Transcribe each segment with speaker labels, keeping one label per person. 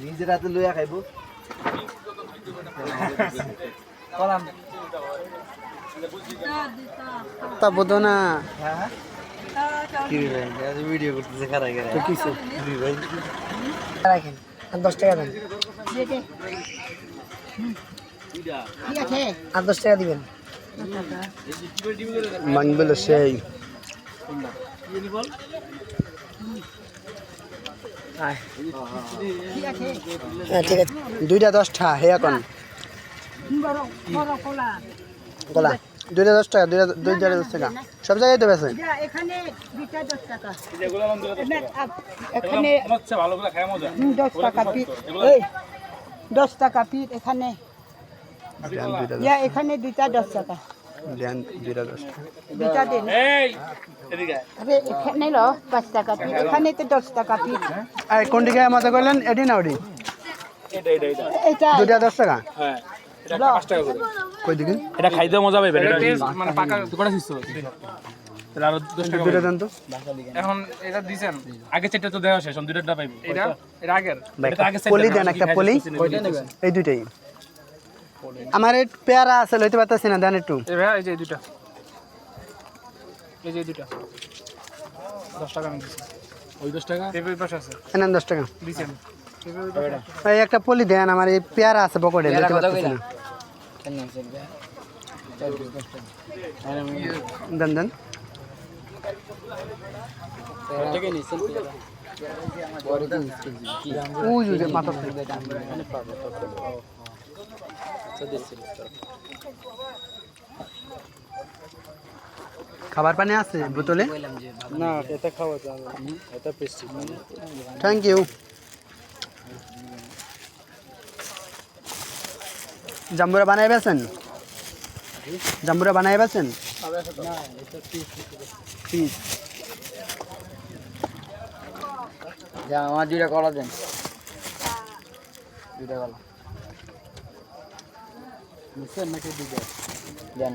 Speaker 1: নিজের হাতে লইয়া খাইব।
Speaker 2: তা বোধ না।
Speaker 1: কি রে ভাই ভিডিও করতেছে খারাপ
Speaker 2: তো কিছু।
Speaker 1: কি ভাই?
Speaker 2: রাখেন আর দশ টাকা দেন। আর দশ টাকা দিবেন। মানবেল সেই। হ্যাঁ ঠিক আছে। দুইটা দশটা হে এখন। গোলা। দুইটা দশ টাকা দুইটা দুইটা দশ টাকা সব জায়গায় তো বেছে
Speaker 3: এখানে দুইটা দশ টাকা পিস এই দশ টাকা পিস এখানে।
Speaker 2: দুইটা
Speaker 3: এখানে দুইটা দশ টাকা।
Speaker 2: দুইটা দশ টাকা
Speaker 3: দুইটা দিন। এখানে লো পাঁচ টাকা পিস। এখানে তো দশ টাকা পিস।
Speaker 2: আর কোন দিকে মজা করলেন এডি না ওডি?
Speaker 4: এটা এটা এটা
Speaker 3: এটা
Speaker 2: দুইটা দশ টাকা?
Speaker 4: হ্যাঁ।
Speaker 2: কই দিকে?
Speaker 4: এটা খাইতে মজা এটা মানে পাকা দোকানে ছিল। আরও দশ টাকা
Speaker 2: দুইটা দেন তো।
Speaker 4: এখন এটা দিছেন। আগে চারটা তো দেওয়া শেষ এখন দুইটা এটা? এটা আগের।
Speaker 2: ভাই,
Speaker 4: এটা আগে
Speaker 2: পলি দেন একটা পলি। এই দুইটাই। আমার পেয়ারা আছে লইতে পারতেছি না দেন একটু।
Speaker 4: এই ভাই এই যে এই দুইটা। এই যে এই দুইটা দশ টাকা আমি দিছি। ওই দশ টাকা? পেঁপে পাশে আছে।
Speaker 2: এনেন দশ টাকা।
Speaker 4: দিছেন
Speaker 2: এই একটা পলি দেন আমার এই পেয়ারা আছে পকেটে লইতে পারতেছি না? দেন দেন। ওই যে মাথা খাবার পানি আছে বোতলে?
Speaker 4: না এটা খাওয়া যাবে এটা পেস্টি
Speaker 2: থ্যাংক ইউ জাম্বুরা বানাই বেছেন জাম্বুরা বানাই বেছেন পিস
Speaker 1: যা আমার দুইটা কলা দেন। দুইটা কলা। বুঝছেন নাকি দুইটা? দেন।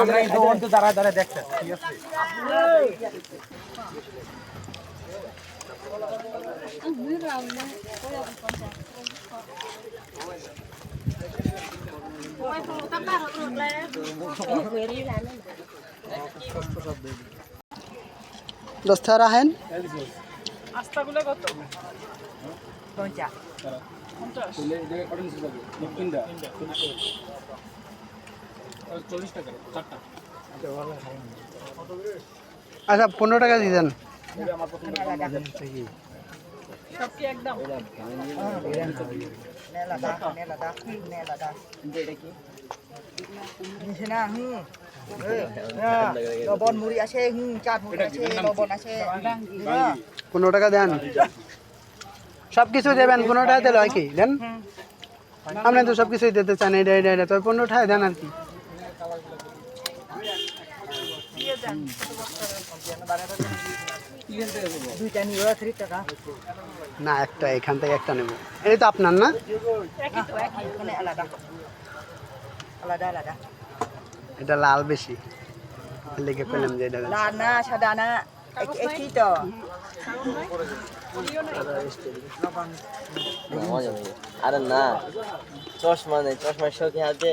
Speaker 4: আমরা এই দোকানতে দাঁড়ায় দাঁড়ায় দেখতে ঠিক আছে
Speaker 2: দশটা রাখেন
Speaker 4: আস্তাগুলো কত চল্লিশ টাকা চারটা
Speaker 2: আচ্ছা পনেরো টাকা দিয়ে দেন।
Speaker 3: লবণ মুড়ি আছে হুম চাট মুড়ি আছে লবণ আছে
Speaker 2: পনেরো টাকা দেন। সব কিছু দেবেন পনেরো টাকা দিলে হয় কি দেন? আপনি তো সব কিছুই দিতে চান এটা এটা এটা তো পনেরো টাকা দেন আর কি। না একটা এখান থেকে একটা নেব। এটা তো আপনার না?
Speaker 3: আলাদা। আলাদা আলাদা।
Speaker 2: এটা লাল বেশি। লেগে পেলাম যে এটা
Speaker 3: লাল না সাদা না একই তো।
Speaker 1: আরে না চশমা নেই চশমার শোকে হাতে?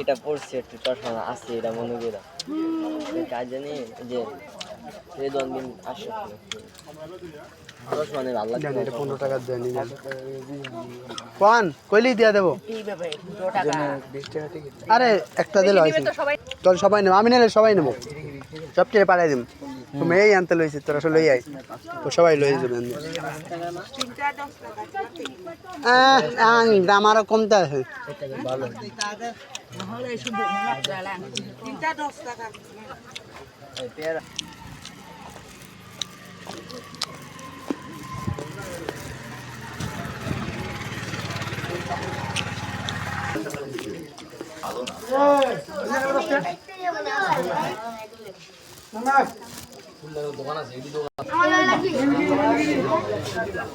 Speaker 1: এটা পড়ছে একটু চশমা আছে এটা মনে করে কাজ জানি যে রেদন দিন আসে। চশমা নেই ভালো লাগছে
Speaker 2: পনেরো টাকা দেন কোন কইলি দিয়া দেবো। আরে একটা দিলে হয়? তোর সবাই। নেব আমি নিলে সবাই নেব। সবচেয়ে পাঠাই দিম। এই আনতে লইছি, তোরা আসলে লই আই তো সবাই লই দাম আরও কমতে আছে।
Speaker 3: নহলে শুধু তিনটা দশ টাকা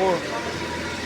Speaker 2: ওয়েলকাম